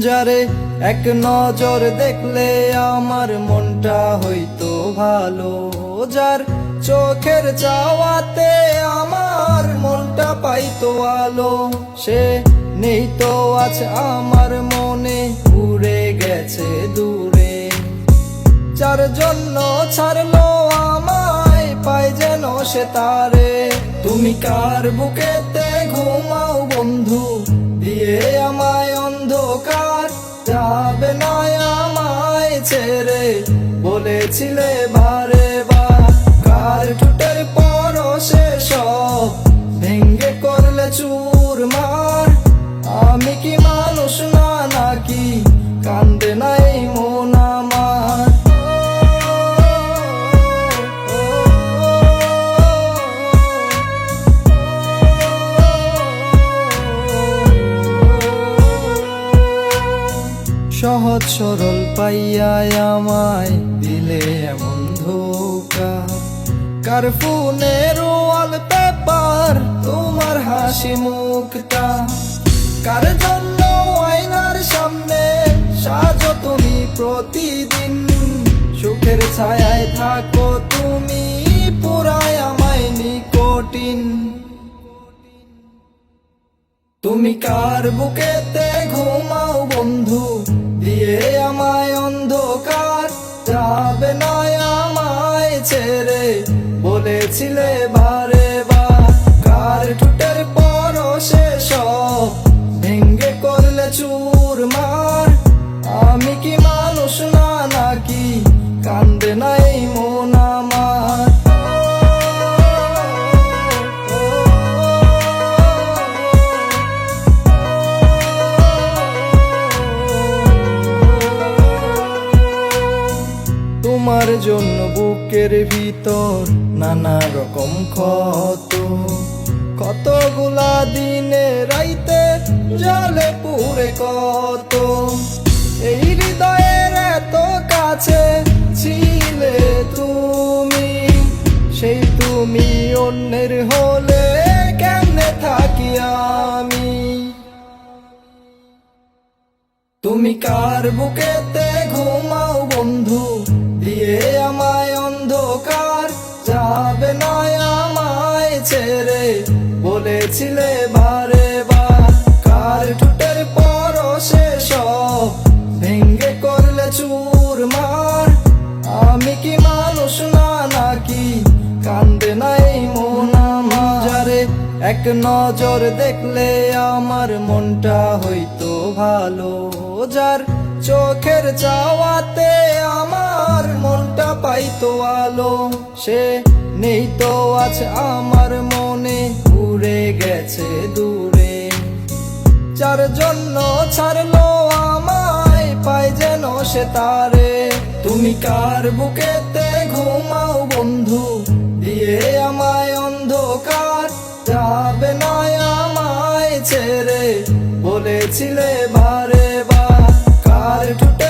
যারে এক নজর দেখলে আমার মনটা হইতো ভালো। যার চোখের চাওয়াতে আমার মনটা পাইতো আলো। সে নেই তো আছে আমার মনে, উড়ে গেছে দূরে। যার জন্য ছাড়লো আমায়, পাই যেন সে তারে। তুমি কার বুকেতে ঘুমাও বন্ধু, দিয়ে আমায় ছেড়ে বলেছিলে ভারে বা কার ঠুটের পরশে সব ভেঙ্গে করলে চুর সরল পাইয়া আমায় দিলে এমন ধোকা। কার ফোনের ওয়াল পেপার, তোমার হাসি মুখটা। কার জন্য আয়নার সামনে সাজো তুমি প্রতিদিন? সুখের ছায়ায় থাকো তুমি, পুরায় আমায় নিকটিন। তুমি কার বুকেতে ঘুমাও? বলেছিলে বারে বা কার ঠুটের পরশে সব ভেঙ্গে করলে চুর মার। আমি কি মানুষ না নাকি? কান্দে নাই মন আমার। তোমার জন্য বুকের ভিতর নানা রকম ক্ষত। কতগুলা দিনে রাইতে জলে পুরে কত। এই হৃদয়ের এত কাছে ছিলে তুমি। সেই তুমি অন্যের হলে কেমনে থাকি আমি? তুমি কার বুকেতে বলেছিলে বারে বা কার ঠুটের পরশে সব ভেঙ্গে করলে চুর মার। আমি কি মানুষ না, নাকি কান্দে নাই মন আমার? এক নজর দেখলে আমার মনটা হইতো ভালো, যার চোখের চাওয়াতে আমার মনটা পাইতো আলো। সে নেই তো আছে আমার তার জন্য ছাড়লো আমায়, পাই যেন সে তারে। তুমি কার বুকেতে ঘুমাও বন্ধু? দিয়ে আমায় অন্ধকার, যাবে না আমায় ছেড়ে। বলেছিলে বারে বার, কার টুটে